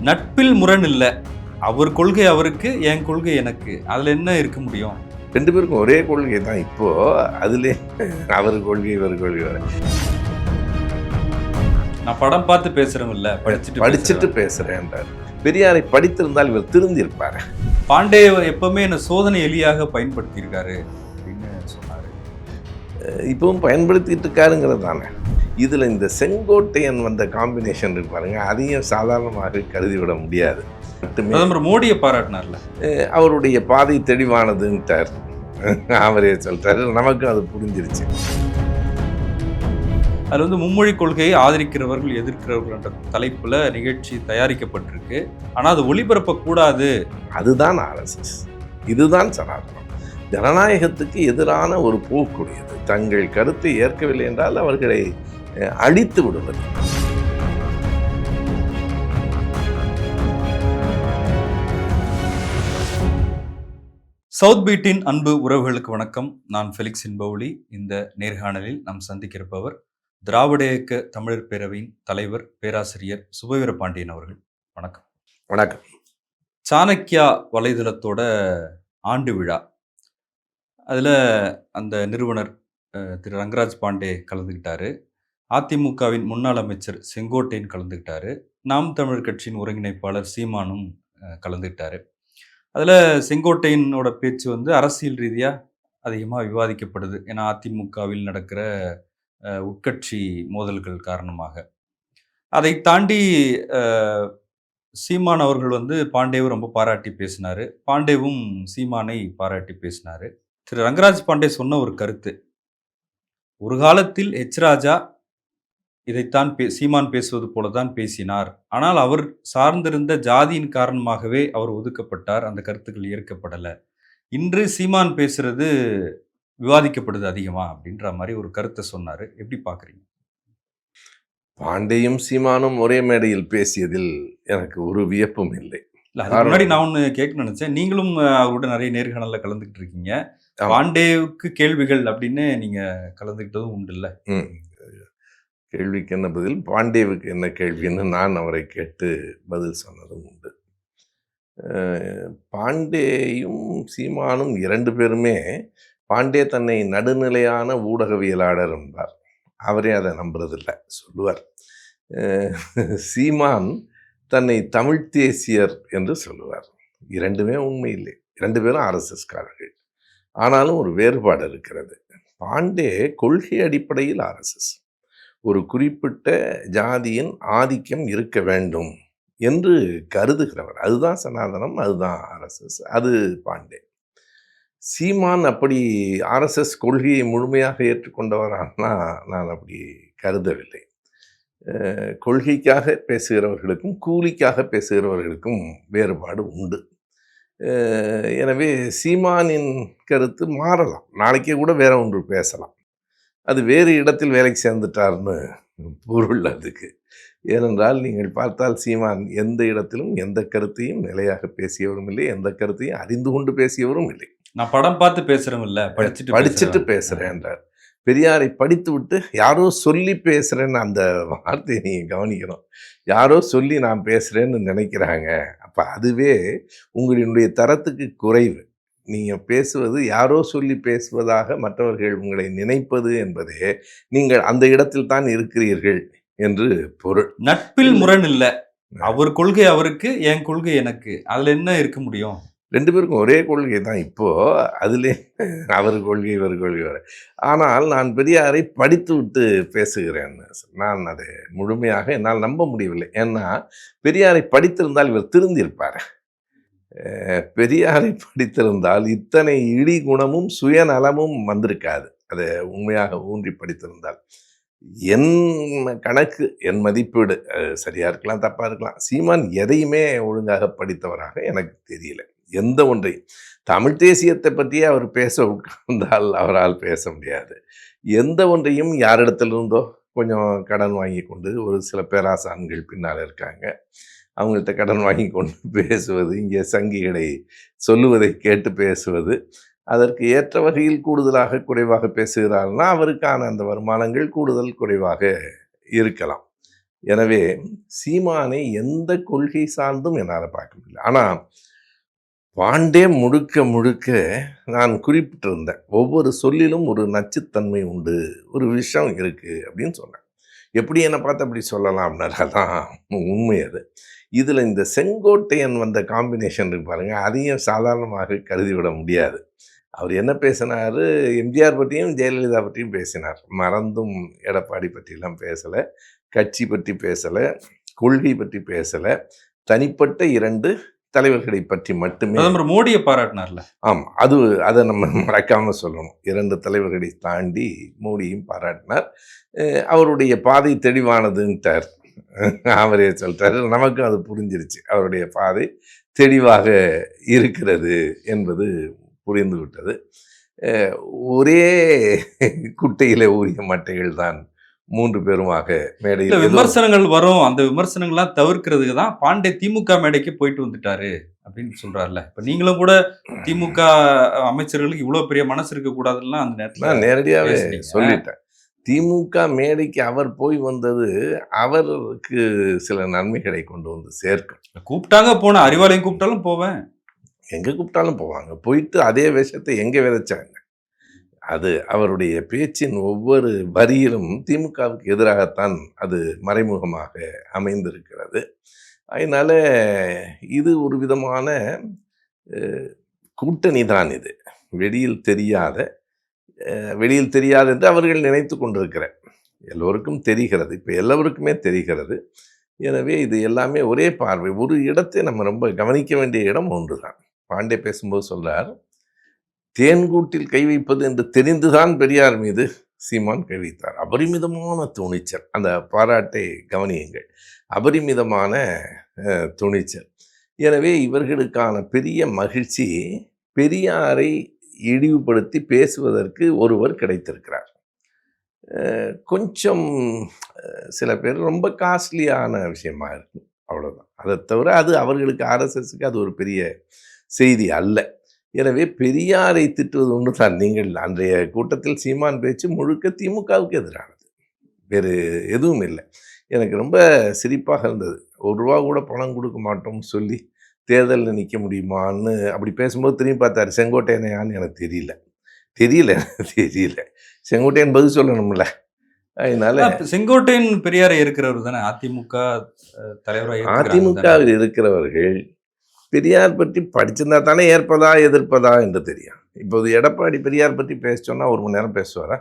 நட்பில் முரண் இல்லை. அவர் கொள்கை அவருக்கு என் கொள்கை எனக்கு. அதுல என்ன இருக்க முடியும்? ரெண்டு பேருக்கும் ஒரே கொள்கை தான். இப்போ அதுல அவர் கொள்கை இவர் கொள்கை வேற. நான் படம் பார்த்து பேசுறவங்க இல்ல. படிச்சுட்டு படிச்சுட்டு பேசுறேன். பேசுறேன்றார். பெரியாரை படித்திருந்தால் இவர் திருந்திருப்பார். பாண்டே எப்பவுமே என்ன சோதனை எலியாக பயன்படுத்தியிருக்காரு அப்படின்னு சொன்னாரு. இப்பவும் பயன்படுத்திட்டு இருக்காருங்கிறது தானே. இதுல இந்த செங்கோட்டையன் வந்த காம்பினேஷன் இருக்கு பாருங்க அதையும் சாதாரணமாக கருதி விட முடியாது பிரதமர் மோடியை பாராட்டினார்ல. அவருடைய பாதை தெளிவானதுன்ட்டார். அவரே சொல்லிட்டாரு நமக்கும் அது புரிஞ்சிருச்சு. அதுல வந்து மும்மொழி கொள்கையை ஆதரிக்கிறவர்கள் எதிர்க்கிறவர்கள் என்ற தலைப்புல நிகழ்ச்சி தயாரிக்கப்பட்டிருக்கு. ஆனா அது ஒளிபரப்ப கூடாது அதுதான் ஆர்எஸ்எஸ். இதுதான் சனாதனம். ஜனநாயகத்துக்கு எதிரான ஒரு போக்குடையது. தங்கள் கருத்தை ஏற்கவில்லை என்றால் அவர்களை அழித்து விடுவது. சவுத் பீட்டின் அன்பு உறவுகளுக்கு வணக்கம். நான் ஃபெலிக்ஸ் இன்பவுலி. இந்த நேர்காணலில் நாம் சந்திக்கிறப்பவர் திராவிட இயக்க தமிழர் பேரவையின் தலைவர் பேராசிரியர் சுபவீர பாண்டியன் அவர்கள். வணக்கம். வணக்கம். சாணக்கியா வலைதளத்தோட ஆண்டு விழா. அதில் அந்த நிறுவனர் திரு ரங்கராஜ் பாண்டே கலந்துக்கிட்டாரு அதிமுகவின் முன்னாள் அமைச்சர் செங்கோட்டையன் கலந்துக்கிட்டாரு. நாம் தமிழர் கட்சியின் ஒருங்கிணைப்பாளர் சீமானும் கலந்துக்கிட்டாரு. அதில் செங்கோட்டையனோட பேச்சு வந்து அரசியல் ரீதியாக அதிகமாக விவாதிக்கப்படுது. ஏன்னா அதிமுகவில் நடக்கிற உட்கட்சி மோதல்கள் காரணமாக. அதை தாண்டி சீமான் அவர்கள் வந்து பாண்டேவை ரொம்ப பாராட்டி பேசினார். பாண்டேவும் சீமானை பாராட்டி பேசினார். திரு ரங்கராஜ் பாண்டே சொன்ன ஒரு கருத்து. ஒரு காலத்தில் எச் ராஜா இதைத்தான் பே சீமான் பேசுவது போலதான் பேசினார். ஆனால் அவர் சார்ந்திருந்த ஜாதியின் காரணமாகவே அவர் ஒதுக்கப்பட்டார். அந்த கருத்துக்கள் ஏற்கப்படலை. இன்று சீமான் பேசுறது விவாதிக்கப்படுது அதிகமா அப்படின்ற மாதிரி ஒரு கருத்தை சொன்னாரு. எப்படி பாக்குறீங்க பாண்டேயும் சீமானும் ஒரே மேடையில் பேசியதில் எனக்கு ஒரு வியப்பும் இல்லை. முன்னாடி நான் ஒன்று கேட்க நினைச்சேன். நீங்களும் அவரோட நிறைய நேர்காணல்ல கலந்துக்கிட்டு இருக்கீங்க. பாண்டேவுக்கு கேள்விகள் அப்படின்னு நீங்க கலந்துக்கிட்டதும் உண்டு இல்ல. கேள்விக்கு என்ன பதில்? பாண்டேவுக்கு என்ன கேள்வின்னு நான் அவரை கேட்டு பதில் சொன்னதும் உண்டு. பாண்டேயும் சீமானும் இரண்டு பேருமே பாண்டே தன்னை நடுநிலையான ஊடகவியலாளர் என்பார். அவரே அதை நம்புறதில்லை சொல்லுவார். சீமான் தன்னை தமிழ் தேசியர் என்று சொல்லுவார். இரண்டுமே உண்மை இல்லை. இரண்டு பேரும் ஆர்எஸ்எஸ்காரர்கள் ஆனாலும் ஒரு வேறுபாடு இருக்கிறது. பாண்டே கொள்கை அடிப்படையில் ஆர்எஸ்எஸ் ஒரு குறிப்பிட்ட ஜாதியின் ஆதிக்கம் இருக்க வேண்டும் என்று கருதுகிறவர். அதுதான் சனாதனம் அதுதான் ஆர்எஸ்எஸ் அது பாண்டே. சீமான் அப்படி ஆர்எஸ்எஸ் கொள்கையை முழுமையாக ஏற்றுக்கொண்டவரானா நான் அப்படி கருதவில்லை. கொள்கைக்காக பேசுகிறவர்களுக்கும் கூலிக்காக பேசுகிறவர்களுக்கும் வேறுபாடு உண்டு. எனவே சீமானின் கருத்து மாறலாம். நாளைக்கே கூட வேற ஒன்று பேசலாம். அது வேறு இடத்தில் வேலைக்கு சேர்ந்துட்டார்னு பொருள் அதுக்கு. ஏனென்றால் நீங்கள் பார்த்தால் சீமான் எந்த இடத்திலும் எந்த கருத்தையும் நிலையாக பேசியவரும் இல்லை எந்த கருத்தையும் அறிந்து கொண்டு பேசியவரும் இல்லை. நான் படம் பார்த்து பேசுறவங்க இல்ல படிச்சுட்டு படிச்சுட்டு பேசுறேன். பேசுறேன்றார் பெரியாரை படித்து விட்டு யாரோ சொல்லி பேசுறேன்னு அந்த வார்த்தையை நீங்க கவனிக்கணும். யாரோ சொல்லி நான் பேசுறேன்னு நினைக்கிறாங்க. அப்ப அதுவே உங்களுடைய தரத்துக்கு குறைவு. நீங்க பேசுவது யாரோ சொல்லி பேசுவதாக மற்றவர்கள் உங்களை நினைப்பது என்பதே நீங்கள் அந்த இடத்தில் தான் இருக்கிறீர்கள் என்று பொருள். நட்பில் முரண் இல்ல. அவர் கொள்கை அவருக்கு என் கொள்கை எனக்கு. அதுல என்ன இருக்க முடியும்? ரெண்டு பேருக்கும் ஒரே கொள்கை தான். இப்போ அதிலே அவர் கொள்கை இவர் கொள்கை வேற ஆனால் நான் பெரியாரை படித்து விட்டு பேசுகிறேன். நான் அதை முழுமையாக என்னால் நம்ப முடியவில்லை. ஏன்னா பெரியாரை படித்திருந்தால் இவர் திருந்திருப்பார் அஹ் பெரியாரை படித்திருந்தால் இத்தனை இடி குணமும் சுயநலமும் வந்திருக்காது. அதை உண்மையாக ஊன்றி படித்திருந்தால். என் கணக்கு என் மதிப்பீடு சரியாக இருக்கலாம் தப்பாக இருக்கலாம். சீமான் எதையுமே ஒழுங்காக படித்தவராக எனக்கு தெரியல. எந்த ஒன்றை. தமிழ் தேசியத்தை பற்றியே அவர் பேச உட்கார்ந்தால் அவரால் பேச முடியாது. எந்த ஒன்றையும் யாரிடத்திலிருந்தோ கொஞ்சம் கடன் வாங்கி கொண்டு ஒரு சில பேராசான்கள் பின்னால் இருக்காங்க. அவங்கள்ட்ட கடன் வாங்கி கொண்டு பேசுவது இங்கே சங்கிகளை சொல்லுவதை கேட்டு பேசுவது. அதற்கு ஏற்ற வகையில் கூடுதலாக குறைவாக பேசுகிறார்னா அவருக்கான அந்த வருமானங்கள் கூடுதல் குறைவாக இருக்கலாம். எனவே சீமானை எந்த கொள்கை சார்ந்தும் என்னால் பார்க்க முடியல. ஆனால் பாண்டே முழுக்க முழுக்க நான் குறிப்பிட்டிருந்தேன் ஒவ்வொரு சொல்லிலும் ஒரு நச்சுத்தன்மை உண்டு ஒரு விஷம் இருக்குது அப்படின்னு சொன்னேன். எப்படி என்னை பார்த்து அப்படி சொல்லலாம்னார் அதான் உண்மை அது. இதில் இந்த செங்கோட்டையன் வந்த காம்பினேஷன் இருக்கு பாருங்க அதையும் சாதாரணமாக கருதிவிட முடியாது. அவர் என்ன பேசினார்? எம்ஜிஆர் பற்றியும் ஜெயலலிதா பற்றியும் பேசினார். மறந்தும் எடப்பாடி பற்றிலாம் பேசலை கட்சி பற்றி பேசலை கொள்கை பற்றி பேசலை. தனிப்பட்ட இரண்டு தலைவர்களை பற்றி மட்டுமே பிரதமர் மோடியை பாராட்டினார்ல. ஆமாம் அது அதை நம்ம மறக்காம சொல்லணும். இரண்டு தலைவர்களை தாண்டி மோடியும் பாராட்டினார். அவருடைய பாதை தெளிவானதுன்ட்டார். அவரே சொல்லிட்டாரு நமக்கும் அது புரிஞ்சிருச்சு. அவருடைய பாதை தெளிவாக இருக்கிறது என்பது புரிந்து விட்டது ஒரே குட்டையில ஊறிய மட்டைகள் தான் மூன்று பேருமாக மேடையில் விமர்சனங்கள் வரும். அந்த விமர்சனங்கள்லாம் தவிர்க்கிறதுக்கு தான் பாண்டே திமுக மேடைக்கு போயிட்டு வந்துட்டாரு அப்படின்னு சொல்றாருல. இப்ப நீங்களும் கூட திமுக அமைச்சர்களுக்கு இவ்வளவு பெரிய மனசு இருக்க கூடாதுன்னா அந்த நேரத்துல நேரடியாகவே. சொல்லிட்டேன். திமுக மேடைக்கு அவர் போய் வந்தது அவருக்கு சில நன்மைகளை கொண்டு வந்து சேர்க்கும். கூப்பிட்டாங்க போன அறிவாலயம் கூப்பிட்டாலும் போவேன். எங்க கூப்பிட்டாலும் போவாங்க. போயிட்டு அதே விஷயத்தை எங்க விதைச்சாங்க? அது அவருடைய பேச்சின் ஒவ்வொரு வரியிலும் திமுகவுக்கு எதிராகத்தான் அது மறைமுகமாக அமைந்திருக்கிறது. அதனால இது ஒரு விதமான கூட்டணி தான் இது. வெளியில் தெரியாத வெளியில் தெரியாது என்று அவர்கள் நினைத்து கொண்டிருக்கிறேன். எல்லோருக்கும் தெரிகிறது. இப்போ எல்லோருக்குமே தெரிகிறது. எனவே இது எல்லாமே ஒரே பார்வை. ஒரு இடத்தை நம்ம ரொம்ப கவனிக்க வேண்டிய இடம் ஒன்று தான் பாண்டே பேசும்போது சொல்கிறார் தேன்கூட்டில் கை வைப்பது என்று தெரிந்துதான் பெரியார் மீது சீமான் கை வைத்தார். அபரிமிதமான துணிச்சல். அந்த பாராட்டை கவனியுங்கள். அபரிமிதமான துணிச்சல். எனவே இவர்களுக்கான பெரிய மகிழ்ச்சி பெரியாரை இழிவுபடுத்தி பேசுவதற்கு ஒருவர் கிடைத்திருக்கிறார். கொஞ்சம் சில பேர் ரொம்ப காஸ்ட்லியான விஷயமா இருக்கும். அவ்வளோதான் அதை தவிர அது அவர்களுக்கு ஆர்எஸ்எஸ்க்கு அது ஒரு பெரிய செய்தி அல்ல. எனவே பெரியாரை திட்டுவது ஒன்று தான் நீங்கள் அன்றைய கூட்டத்தில் சீமான் பேச்சு முழுக்க திமுகவுக்கு எதிரானது. வேறு எதுவும் இல்லை. எனக்கு ரொம்ப சிரிப்பாக இருந்தது. ஒரு ரூபா கூட பணம் கொடுக்க மாட்டோம்னு சொல்லி தேர்தலில் நிற்க முடியுமான்னு அப்படி பேசும்போது திரும்பி பார்த்தாரு செங்கோட்டையனையான்னு எனக்கு தெரியல. தெரியல தெரியல. செங்கோட்டையன் பதில் சொல்லணும்ல. அதனால செங்கோட்டையன் பெரியாரை இருக்கிறவர் தானே? அதிமுக அஹ், தலைவரா இருக்கிறாங்க தானே? அதிமுகவில் இருக்கிறவர்கள் பெரியார் பற்றி படிச்சிருந்தா தானே ஏற்பதா எதிர்ப்பதா என்று தெரியும். இப்போது எடப்பாடி பெரியார் பற்றி பேச சொன்னா ஒரு மணி நேரம் பேசுவாரா?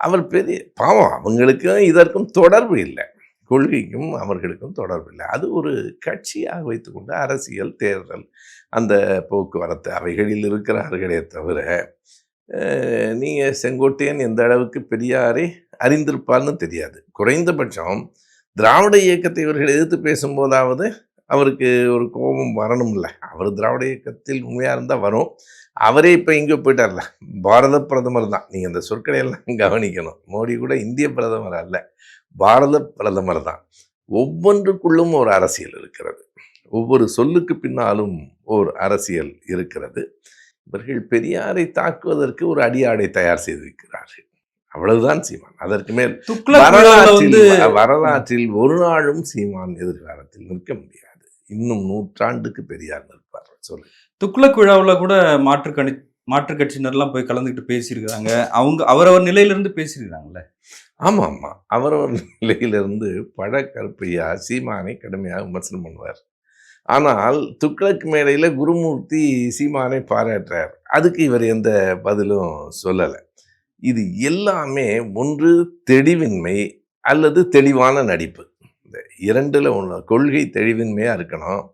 அவர் பெரிய பாவம் அவங்களுக்கும் இதற்கும் தொடர்பு இல்லை. கொள்கைக்கும் அவர்களுக்கும் தொடர்பு இல்லை அது ஒரு கட்சியாக வைத்துக்கொண்டு அரசியல் தேர்தல் அந்த போக்குவரத்து அவைகளில் இருக்கிறார்களே தவிர நீங்கள் செங்கோட்டையன் எந்த அளவுக்கு பெரியாரை அறிந்திருப்பார்னு தெரியாது. குறைந்தபட்சம் திராவிட இயக்கத்தை இவர்கள் எதிர்த்து பேசும்போதாவது அவருக்கு ஒரு கோபம் வரணும்ல. அவர் திராவிட இயக்கத்தில் உண்மையாக இருந்தால் வரும். அவரே இப்போ இங்கே போயிட்டார்ல. பாரத பிரதமர் தான். நீங்கள் அந்த சொற்களை எல்லாம் கவனிக்கணும். மோடி கூட இந்திய பிரதமர் அல்ல. பாரத பிரதமர் தான் ஒவ்வொன்றுக்குள்ளும் ஒரு அரசியல் இருக்கிறது. ஒவ்வொரு சொல்லுக்கு பின்னாலும் ஒரு அரசியல் இருக்கிறது. இவர்கள் பெரியாரை தாக்குவதற்கு ஒரு அடியாடை தயார் செய்திருக்கிறார்கள். அவ்வளவுதான் சீமான். அதற்கு மேல் வரலாற்றில் வரலாற்றில் ஒரு நாளும் சீமான் எதிர்காலத்தில் நிற்க முடியாது. இன்னும் நூற்றாண்டுக்கு பெரியார் நிற்பார். சொல்லு துக்ளக் விழாவுல கூட மாற்று கணி மாற்றுக் கட்சியினர்லாம் போய் கலந்துக்கிட்டு பேசியிருக்கிறாங்க. அவங்க அவரவர் நிலையிலிருந்து பேசியிருக்காங்கல்ல ஆமாம் அவரவர் நிலையிலிருந்து பழ கருப்பையா சீமானை கடுமையாக விமர்சனம் பண்ணுவார். ஆனால் துக்ளக் மேடையில் குருமூர்த்தி சீமானை பாராட்டுறார். அதுக்கு இவர் எந்த பதிலும் சொல்லலை. இது எல்லாமே ஒன்று தெளிவின்மை அல்லது தெளிவான நடிப்பு. இந்த இரண்டில் ஒன்று கொள்கை தெளிவின்மையாக இருக்கணும்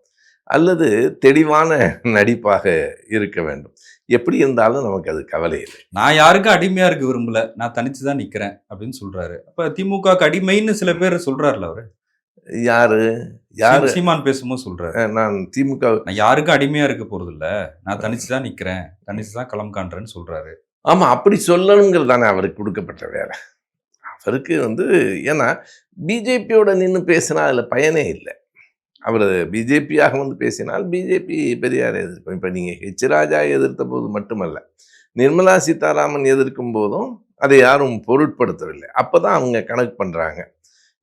அல்லது தெளிவான நடிப்பாக இருக்க வேண்டும். எப்படி இருந்தாலும் நமக்கு அது கவலை இல்லை. நான் யாருக்கும் அடிமையா இருக்க விரும்பல? நான் தனிச்சு தான் நிக்கிறேன் அப்படின்னு சொல்றாரு. அப்ப திமுக அடிமைன்னு சில பேர் சொல்றாருல அவரு? யாரு? யாரு? சீமான் பேசும்போது சொல்றாரு. நான் திமுக நான் யாருக்கும் அடிமையா இருக்க போறது இல்ல நான் தனிச்சு தான் நிக்கிறேன். தனிச்சு தான் களம் காண்றேன்னு சொல்றாரு. ஆமா அப்படி சொல்லணுங்கிறது தானே அவருக்கு கொடுக்கப்பட்ட வேலை. அவருக்கு வந்து ஏன்னா பிஜேபியோட நின்று பேசினா அதில் பயனே இல்லை. அவர் பிஜேபியாக வந்து பேசினால் பிஜேபி பெரியார் எதிர்க்கும். இப்போ நீங்கள் ஹெச் ராஜா எதிர்த்த போது மட்டுமல்ல நிர்மலா சீதாராமன் எதிர்க்கும் போதும் அதை யாரும் பொருட்படுத்தவில்லை. அப்போ தான் அவங்க கணக்கு பண்ணுறாங்க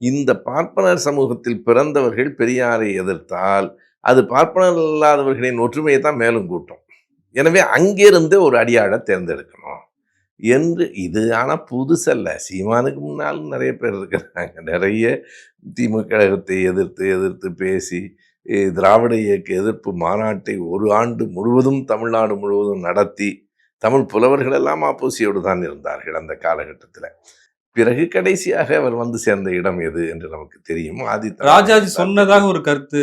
இந்த பார்ப்பனர் சமூகத்தில் பிறந்தவர்கள் பெரியாரை எதிர்த்தால் அது பார்ப்பனர் இல்லாதவர்களின் ஒற்றுமையை தான் மேலும் கூட்டும். எனவே அங்கிருந்தே ஒரு அடியாளை தேர்ந்தெடுக்கணும். என்று இது ஆனால் புதுசல்ல சீமானுக்கு முன்னாலும் நிறைய பேர் இருக்கிறாங்க. நிறைய திமுக கழகத்தை எதிர்த்து எதிர்த்து பேசி திராவிட இயக்க எதிர்ப்பு மாநாட்டை ஒரு ஆண்டு முழுவதும் தமிழ்நாடு முழுவதும் நடத்தி தமிழ் புலவர்கள் எல்லாம் ஆப்போசியோடு தான் இருந்தார்கள் அந்த காலகட்டத்தில். பிறகு கடைசியாக அவர் வந்து சேர்ந்த இடம் எது என்று நமக்கு தெரியும். ஆதி ராஜாஜி சொன்னதாக ஒரு கருத்து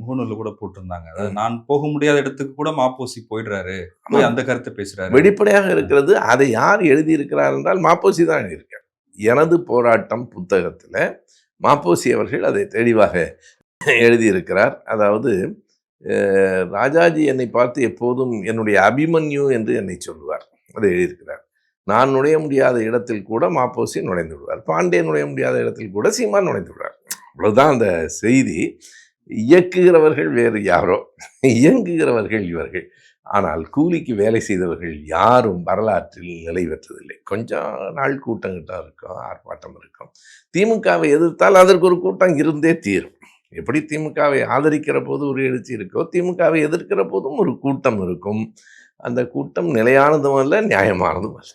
முகநூல்ல கூட போட்டிருந்தாங்க. அதாவது நான் போக முடியாத இடத்துக்கு கூட மாப்போசி போயிடுறாரு. போய் அந்த கருத்தை பேசுறாரு. வெளிப்படையாக இருக்கிறது அதை யார் எழுதியிருக்கிறார் என்றால் மாப்போசி தான் எழுதியிருக்கார். எனது போராட்டம் புத்தகத்தில் மாப்போசி அவர்கள் அதை தெளிவாக எழுதியிருக்கிறார். அதாவது ராஜாஜி என்னை பார்த்து எப்போதும் என்னுடைய அபிமன்யு என்று என்னை சொல்லுவார். அதை எழுதியிருக்கிறார். நான் நுழைய முடியாத இடத்தில் கூட மாப்போசி நுழைந்து விடுவார். பாண்டே நுழைய முடியாத இடத்தில் கூட சீமான் நுழைந்து விடுவார். அவ்வளோதான் அந்த செய்தி. இயக்குகிறவர்கள் வேறு யாரோ இயங்குகிறவர்கள் இவர்கள். ஆனால் கூலிக்கு வேலை செய்தவர்கள் யாரும் வரலாற்றில் நிலை பெற்றதில்லை. கொஞ்சம் நாள் கூட்டங்கிட்ட இருக்கும் ஆர்ப்பாட்டம் இருக்கும். திமுகவை எதிர்த்தால் அதற்கு ஒரு கூட்டம் இருந்தே தீரும். எப்படி திமுகவை ஆதரிக்கிற போது ஒரு எழுச்சி இருக்கோ திமுகவை எதிர்க்கிற போதும் ஒரு கூட்டம் இருக்கும். அந்த கூட்டம் நிலையானதும் அல்ல நியாயமானதும் அல்ல.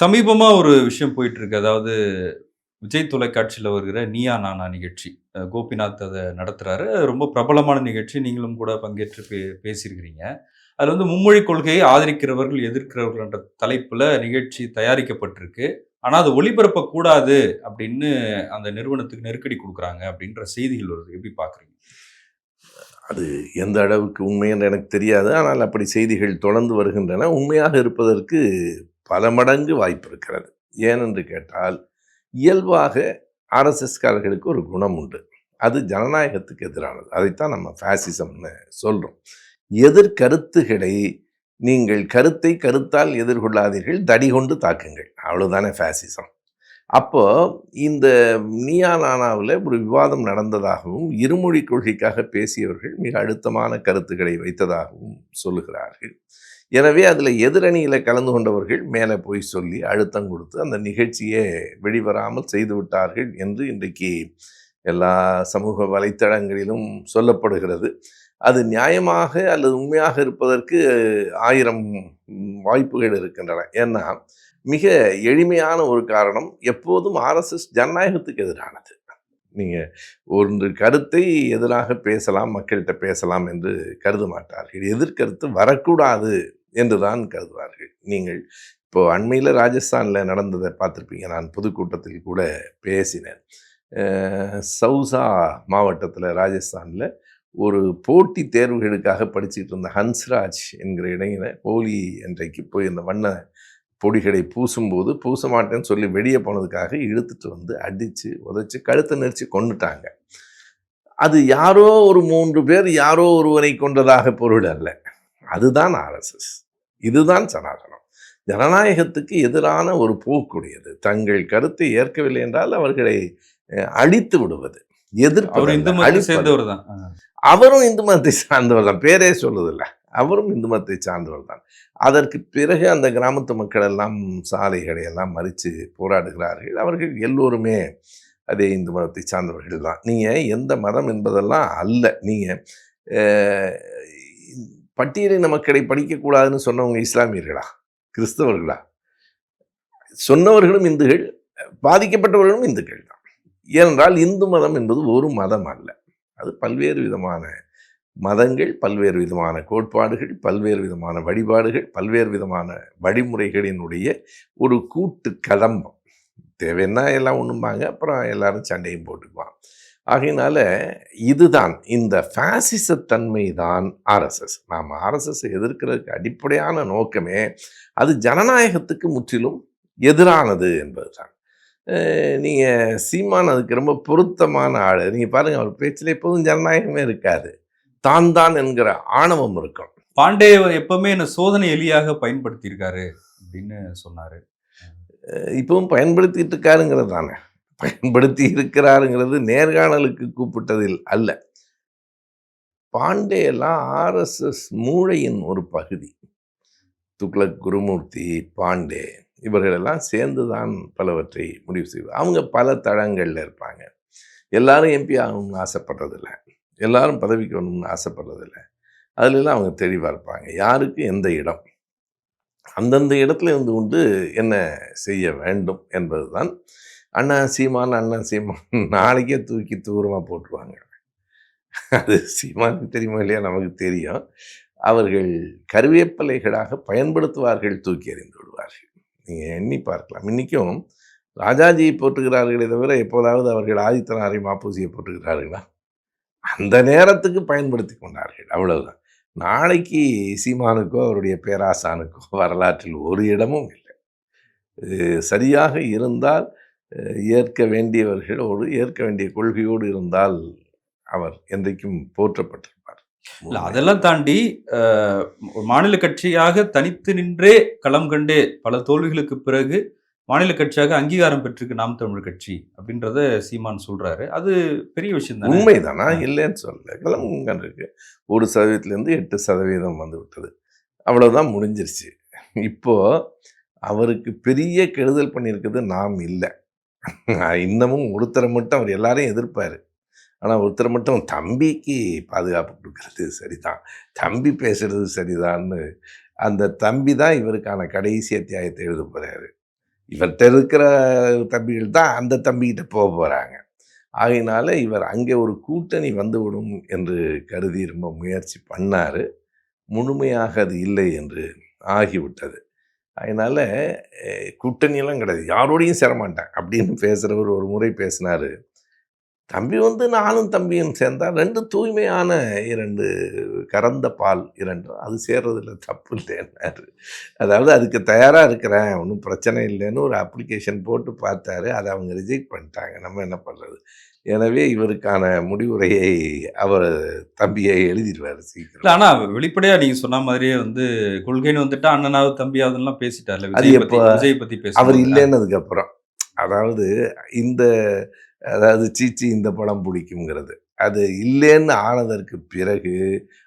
சமீபமா ஒரு விஷயம் போயிட்டு இருக்கு அதாவது விஜய் தொலைக்காட்சியில் வருகிற நீயா நானா நிகழ்ச்சி. கோபிநாத் அதை நடத்துறாரு. அது ரொம்ப பிரபலமான நிகழ்ச்சி. நீங்களும் கூட பங்கேற்று பே பேசியிருக்கிறீங்க. அதில் வந்து மும்மொழி கொள்கையை ஆதரிக்கிறவர்கள் எதிர்க்கிறவர்கள் என்ற தலைப்புல நிகழ்ச்சி தயாரிக்கப்பட்டிருக்கு. ஆனால் அது ஒளிபரப்பக்கூடாது அப்படின்னு அந்த நிறுவனத்துக்கு நெருக்கடி கொடுக்குறாங்க அப்படின்ற செய்திகள் வருது. எப்படி பார்க்குறீங்க? அது எந்த அளவுக்கு உண்மை என்று எனக்கு தெரியாது. ஆனால் அப்படி செய்திகள் தொடர்ந்து வருகின்றன. உண்மையாக இருப்பதற்கு பல மடங்கு வாய்ப்பு இருக்கிறது ஏனென்று கேட்டால் இயல்பாக ஆர்எஸ்எஸ்காரர்களுக்கு ஒரு குணம் உண்டு. அது ஜனநாயகத்துக்கு எதிரானது. அதைத்தான் நம்ம ஃபேசிசம்னு சொல்கிறோம் எதிர்கருத்துகளை நீங்கள் கருத்தை கருத்தால் எதிர்கொள்ளாதீர்கள் தடி கொண்டு தாக்குங்கள். அவ்வளோதானே ஃபேசிசம் அப்போ இந்த நீயா நானாவில் ஒரு விவாதம் நடந்ததாகவும் இருமொழி கொள்கைக்காக பேசியவர்கள் மிக அழுத்தமான கருத்துக்களை வைத்ததாகவும் சொல்லுகிறார்கள். எனவே அதில் எதிரணியில் கலந்து கொண்டவர்கள் மேலே போய் சொல்லி அழுத்தம் கொடுத்து அந்த நிகழ்ச்சியை வெளிவராமல் செய்து விட்டார்கள் என்று இன்றைக்கு எல்லா சமூக வலைத்தளங்களிலும் சொல்லப்படுகிறது. அது நியாயமாக அல்லது உண்மையாக இருப்பதற்கு ஆயிரம் வாய்ப்புகள் இருக்கின்றன. ஏன்னா மிக எளிமையான ஒரு காரணம் எப்போதும் ஆர்எஸ்எஸ் ஜனநாயகத்துக்கு எதிரானது. நீங்கள் ஒரு கருத்தை எதிராக பேசலாம் மக்கள்கிட்ட பேசலாம் என்று கருத மாட்டார்கள். எதிர்கருத்து வரக்கூடாது என்று தான் கருதுவார்கள். நீங்கள் இப்போது அண்மையில் ராஜஸ்தானில் நடந்ததை பார்த்துருப்பீங்க. நான் பொதுக்கூட்டத்தில் கூட பேசினேன். சவுசா மாவட்டத்தில் ராஜஸ்தானில் ஒரு போட்டி தேர்வுகளுக்காக படிச்சுட்டு இருந்த ஹன்ஸ்ராஜ் என்கிற இடையில போலி அன்றைக்கு போய் அந்த வண்ண பொடிகளை பூசும்போது பூச மாட்டேன்னு சொல்லி வெளியே போனதுக்காக இழுத்துட்டு வந்து அடித்து உதைச்சு கழுத்தை நெரிச்சு கொண்டுட்டாங்க அது யாரோ ஒரு மூன்று பேர் யாரோ ஒருவரை கொண்டதாக பொருள் அல்ல. அதுதான் ஆர்எஸ்எஸ் இதுதான் சனாதனம். ஜனநாயகத்துக்கு எதிரான ஒரு போக்குடையது. தங்கள் கருத்தை ஏற்கவில்லை என்றால் அவர்களை அழித்து விடுவது. எதிர்ப்பு அவரும் இந்து மதத்தை சார்ந்தவர் தான் பேரே சொல்லுதில்ல. அவரும் இந்து மதத்தை சார்ந்தவர் தான் அதற்கு பிறகு அந்த கிராமத்து மக்கள் எல்லாம் சாலைகளை எல்லாம் மறித்து போராடுகிறார்கள். அவர்கள் எல்லோருமே அதே இந்து மதத்தை சார்ந்தவர்கள் தான். நீங்கள் எந்த மதம் என்பதெல்லாம் அல்ல. நீங்கள் பட்டியலின மக்களை படிக்கக்கூடாதுன்னு சொன்னவங்க இஸ்லாமியர்களா? கிறிஸ்தவர்களா? சொன்னவர்களும் இந்துகள் பாதிக்கப்பட்டவர்களும் இந்துக்கள் தான். ஏனென்றால் இந்து மதம் என்பது ஒரு மதம் அல்ல. அது பல்வேறு விதமான மதங்கள் பல்வேறு விதமான கோட்பாடுகள் பல்வேறு விதமான வழிபாடுகள் பல்வேறு விதமான வழிமுறைகளினுடைய ஒரு கூட்டு கதம்பம் தேவைன்னா எல்லாம் ஒன்றும்பாங்க அப்புறம் எல்லாரும் சண்டையும் போட்டுக்குவான் ஆகையினால இதுதான் இந்த ஃபேசிசத்தன்மை தான் ஆர்எஸ்எஸ் நாம் ஆர்எஸ்எஸ் எதிர்க்கிறதுக்கு அடிப்படையான நோக்கமே அது ஜனநாயகத்துக்கு முற்றிலும் எதிரானது என்பது தான் நீங்கள் சீமான் அதுக்கு ரொம்ப பொருத்தமான ஆள். நீங்கள் பாருங்கள் அவர் பேச்சில் எப்போதும் ஜனநாயகமே இருக்காது. தான் தான் என்கிற ஆணவம் இருக்கும். பாண்டே எப்பவுமே என்ன சோதனை எலியாக பயன்படுத்தியிருக்காரு அப்படின்னு சொன்னாரு. இப்பவும் பயன்படுத்திட்டு இருக்காருங்கிறது தானே. பயன்படுத்தி இருக்கிறாருங்கிறது நேர்காணலுக்கு கூப்பிட்டதில் அல்ல. பாண்டே எல்லாம் ஆர்எஸ்எஸ் மூளையின் ஒரு பகுதி. துக்ளக் குருமூர்த்தி பாண்டே இவர்களெல்லாம் சேர்ந்து தான் பலவற்றை முடிவு செய்வார். அவங்க பல தளங்களில் இருப்பாங்க. எல்லாரும் எம்பி ஆகணும்னு ஆசைப்படுறதில்ல. எல்லாரும் பதவிக்கு வரணும்னு ஆசைப்படுறதில்ல. அதுலலாம் அவங்க தெளிவாக இருப்பாங்க. யாருக்கு எந்த இடம்? அந்தந்த இடத்துல இருந்து கொண்டு என்ன செய்ய வேண்டும் என்பதுதான் அண்ணா சீமான் அண்ணா சீமான் நாளைக்கே தூக்கி தூரமாக போட்டுருவாங்க. அது சீமானுக்கு தெரியுமா இல்லையா? நமக்கு தெரியும். அவர்கள் கருவேப்பிலைகளாக பயன்படுத்துவார்கள் தூக்கி எறிந்து விடுவார்கள். நீங்கள் எண்ணி பார்க்கலாம். இன்றைக்கும் ராஜாஜியை போட்டுகிறார்களே தவிர எப்போதாவது அவர்கள் ஆதித்தனாரை மாப்பூசியை போட்டுகிறார்களா அந்த நேரத்துக்கு பயன்படுத்தி கொண்டார்கள். அவ்வளவுதான். நாளைக்கு சீமானுக்கோ அவருடைய பேராசானுக்கோ வரலாற்றில் ஒரு இடமும் இல்லை. சரியாக இருந்தால் ஏற்க வேண்டியவர்களோடு ஏற்க வேண்டிய கொள்கையோடு இருந்தால் அவர் என்றைக்கும் போற்றப்பட்டிருப்பார். இல்ல அதெல்லாம் தாண்டி மாநில கட்சியாக தனித்து நின்றே களம் கண்டே பல தோல்விகளுக்கு பிறகு மாநில கட்சியாக அங்கீகாரம் பெற்றிருக்கு நாம் தமிழர் கட்சி அப்படின்றத சீமான் சொல்றாரு. அது பெரிய விஷயம் தானே? உண்மைதானா? இல்லைன்னு சொல்லல. கிளம்புங்க இருக்கு. ஒரு சதவீதத்துலேருந்து எட்டு சதவீதம் வந்து விட்டது. அவ்வளவுதான் முடிஞ்சிருச்சு. இப்போ அவருக்கு பெரிய கெடுதல் பண்ணியிருக்கிறது நாம் இல்லை. இன்னமும் ஒருத்தரை மட்டும் அவர் எல்லாரையும் எதிர்ப்பார். ஆனால் ஒருத்தரை மட்டும் தம்பிக்கு பாதுகாப்பு கொடுக்கறது சரிதான். தம்பி பேசுறது சரிதான்னு அந்த தம்பி தான் இவருக்கான கடைசி அத்தியாயத்தை எழுத போகிறாரு இவர்கிட்ட இருக்கிற தம்பிகள் தான் அந்த தம்பிகிட்ட போக போகிறாங்க ஆகையினால இவர் அங்கே ஒரு கூட்டணி வந்துவிடும் என்று கருதி ரொம்ப முயற்சி பண்ணார். முழுமையாக அது இல்லை என்று ஆகிவிட்டது. அதனால் கூட்டணியெல்லாம் கிடையாது. யாரோடையும் சேரமாட்டேன் அப்படின்னு பேசுகிறவர் ஒரு முறை பேசினார். தம்பி வந்து நானும் தம்பியும் சேர்ந்தா ரெண்டு தூய்மையான இரண்டு கறந்த பால் இரண்டு. அது சேர்றதுல தப்பு இல்லைன்னாரு. அதாவது அதுக்கு தயாராக இருக்கிறேன் ஒன்றும் பிரச்சனை இல்லைன்னு ஒரு அப்ளிகேஷன் போட்டு பார்த்தாரு அதை அவங்க ரிஜெக்ட் பண்ணிட்டாங்க. நம்ம என்ன பண்ணுறது எனவே இவருக்கான முடிவுரையை அவர் தம்பியை எழுதிடுவார் சீக்கிரம். ஆனா வெளிப்படையா நீங்க சொன்ன மாதிரியே வந்து கொள்கைன்னு வந்துட்டா அண்ணனாவது தம்பியாவதுலாம் பேசிட்டார்ல விஜய் எப்போ? விஜய் பத்தி அவர் பேசும்போது இல்லைன்னதுக்கு அப்புறம். அதாவது இந்த அதாவது சீச்சி இந்த படம் பிடிக்குங்கிறது அது இல்லைன்னு ஆனதற்கு பிறகு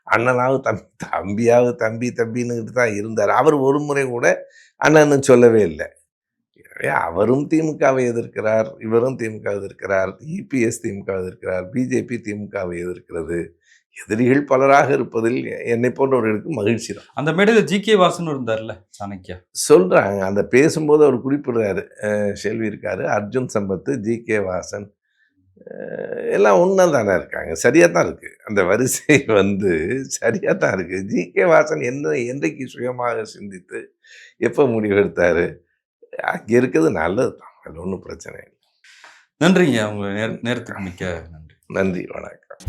அண்ணனாவது தம்பி தம்பியாவது தம்பி தம்பின்னுட்டு தான் இருந்தார். அவர் ஒரு முறை கூட அண்ணன்னு சொல்லவே இல்லை. அவரும் திமுகவை எதிர்க்கிறார் இவரும் திமுக எதிர்க்கிறார் இபிஎஸ் திமுக எதிர்க்கிறார் பிஜேபி திமுகவை எதிர்க்கிறது. எதிரிகள் பலராக இருப்பதில் என்னை போன்றவர்களுக்கு மகிழ்ச்சி தான். அந்த மேடையில ஜி கே வாசன் இருந்தார்ல சாணக்கியா சொல்கிறாங்க அந்த பேசும்போது அவர் குறிப்பிடுறாரு. செல்வி இருக்காரு அர்ஜுன் சம்பத்து ஜி கே வாசன் எல்லாம் ஒன்றா தானே இருக்காங்க. சரியாக தான் இருக்குது அந்த வரிசை வந்து சரியாக தான் இருக்குது ஜி கே வாசன் என்ன என்றைக்கு சுயமாக சிந்தித்து எப்போ முடிவெடுத்தார்? அங்கே இருக்கிறது நல்லது தான். அதில் ஒன்றும் பிரச்சனை இல்லை. நன்றிங்க. உங்க நேர- நேரத்துக்கு மிக்க நன்றி. நன்றி. வணக்கம்.